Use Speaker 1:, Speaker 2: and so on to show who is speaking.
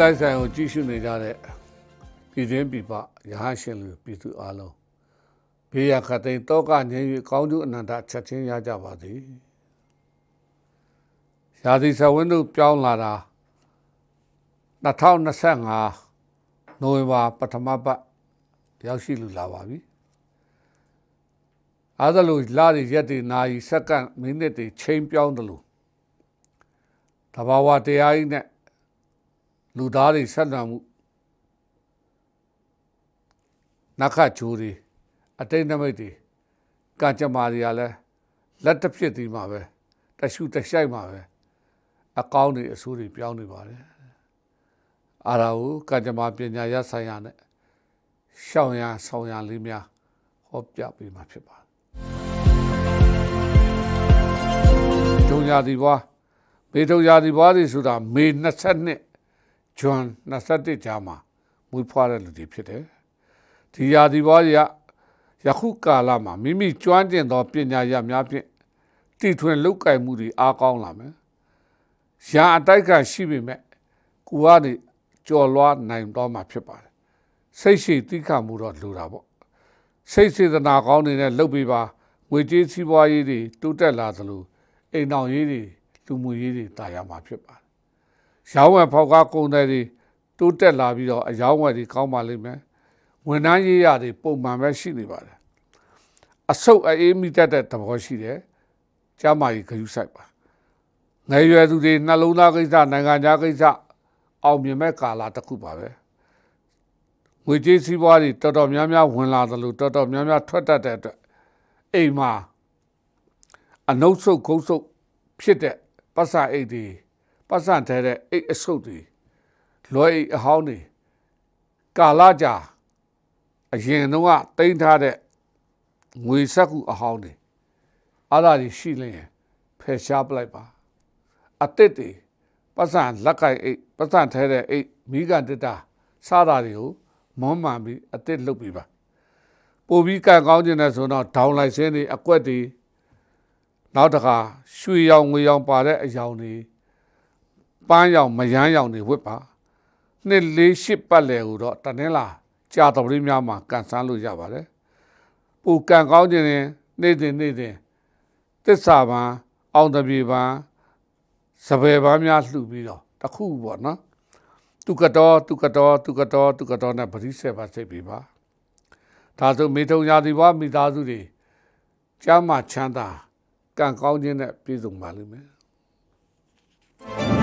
Speaker 1: လိုက်ဆိုင်ကိုကြည့်ရှုနေကြတဲ့ပြည်တွင်းပြည်ပရဟန်းရှင်လူပြည်သူအလုံးဘေးရခတ်သိမ်းတောကငြိမ်း၍ကောင်းကျိုးအနန္တချက်ချင်းရကြပါသည်ရာသီဆဝင်းတို့ပြောင်းလာတာ2025နိုဝင်ဘာပထမပတ်ရောက်ရှိလူလာပါပြီအားသလိုလာရရက်တွေနာရီစက္ကန့်မိနစ်တွေချိန်ပြောင်းတယ်လို့တဘာဝတရားကြီးနဲ့ လူသားတွေဆက်နွယ်မှုနက္ခတ်ဂျိုးတွေအတိတ်နမိတ်တွေကံကြမ္မာတွေကလည်းလက်တစ်ဖြစ်ဒီမှာပဲတရှုတရှိုက်မှာပဲအကောင်းတွေအဆိုးတွေပြောင်းနေပါတယ်အာရာဟုကံကြမ္မာပညာရဆိုင်ရာနဲ့ရှောင်းရဆောင်းရလေးများဟောပြပေးမှာဖြစ်ပါတယ်ဂျုံညာဒီဘွားမေထုံညာဒီဘွားတွေဆိုတာမေ22 ဂျွန်21ကြားမှာမွေးဖွားတဲ့လူတွေဖြစ်တယ်ဒီရာဒီဘွားတွေကယခုကာလမှာမိမိကျွမ်းကျင်သောပညာရများဖြင့်တည်ထွင်လောက်ကင်မှုတွေအားကောင်းလာမယ်။ရာအတိုက်ခံရှိပေမဲ့ကိုကနေကြော်လွားနိုင်တော့မှာဖြစ်ပါတယ်။စိတ်ရှိတိခတ်မှုတော့လိုတာပေါ့။စိတ်စေတနာကောင်းနေတဲ့လုပ်ပေးပါငွေကြေးစီးပွားရေးတွေတိုးတက်လာသလိုအိမ်တော်ရေးတွေလူမှုရေးတွေတာယာမှာဖြစ်ပါတယ်။ ရောင်းဝယ်ဖောက်ကားကုန်တယ်တွေတိုးတက်လာပြီးတော့အယောင်းဝယ်တွေကောင်းပါလိမ့်မယ်။ဝန်ထမ်းရေးရတွေပုံမှန်ပဲရှိနေပါတယ်အဆုတ်အေးမိတတ်တဲ့သဘောရှိတယ်ကျမ်းမာရေးဂရုစိုက်ပါငယ်ရွယ်သူတွေနှလုံးသားကိစ္စနိုင်ငံခြားကိစ္စအောင်မြင်မဲ့ကာလတစ်ခုပါပဲငွေကြေးစည်းပွားတွေတော်တော်များများဝင်လာတယ်လို့တော်တော်များများထွက်တတ်တဲ့အတွက်အိမ်မှာအနုဆုတ်ခုတ်ဆုတ်ဖြစ်တဲ့ပတ်စံအိတ်တွေ ပတ်စံထဲတဲ့အိတ်အဆုတ်တွေလွယ်အိတ်အဟောင်းတွေကာလကြာအရင်တော့တိမ့်ထားတဲ့ငွေဆက်ခုအဟောင်းတွေအားသာတွေရှိလင်းရင်ဖယ်ရှားပလိုက်ပါအတစ်တွေပတ်စံလက်ကင်အိတ်ပတ်စံထဲတဲ့အိတ်မိကန်တတာစားတာတွေကိုမွမ်းမှန်ပြီးအတစ်လုတ်ပြီးပါပို့ပြီးကန်ကောင်းခြင်းနဲ့ဆိုတော့ဒေါင်းလိုက်စင်းတွေအကွက်တွေနောက်တခါရွှေရောင်ငွေရောင်ပါတဲ့အယောင်တွေ ပန်းရောင်မယမ်းရောင်တွေဝတ်ပါနှစ်လေးရှစ်ပတ်လည်ဟူတော့တနင်္လာကြာတော်ပရိများမှာကန်ဆန်းလို့ရပါတယ်ပူကံကောင်းခြင်းနဲ့နေ့စဉ်နေ့စဉ်တစ္ဆာပံအောင်တပြေပံစပယ်ပံများလှူပြီးတော့တခုပေါ့နော်သူကတော်သူကတော်သူကတော်သူကတော်နဲ့ပရိစေပါစိတ်ပြီးပါဒါဆိုမေထုံရာဒီဘွားမိသားစုတွေကျမ်းမာချမ်းသာကံကောင်းခြင်းနဲ့ပြည့်စုံပါလိမ့်မယ်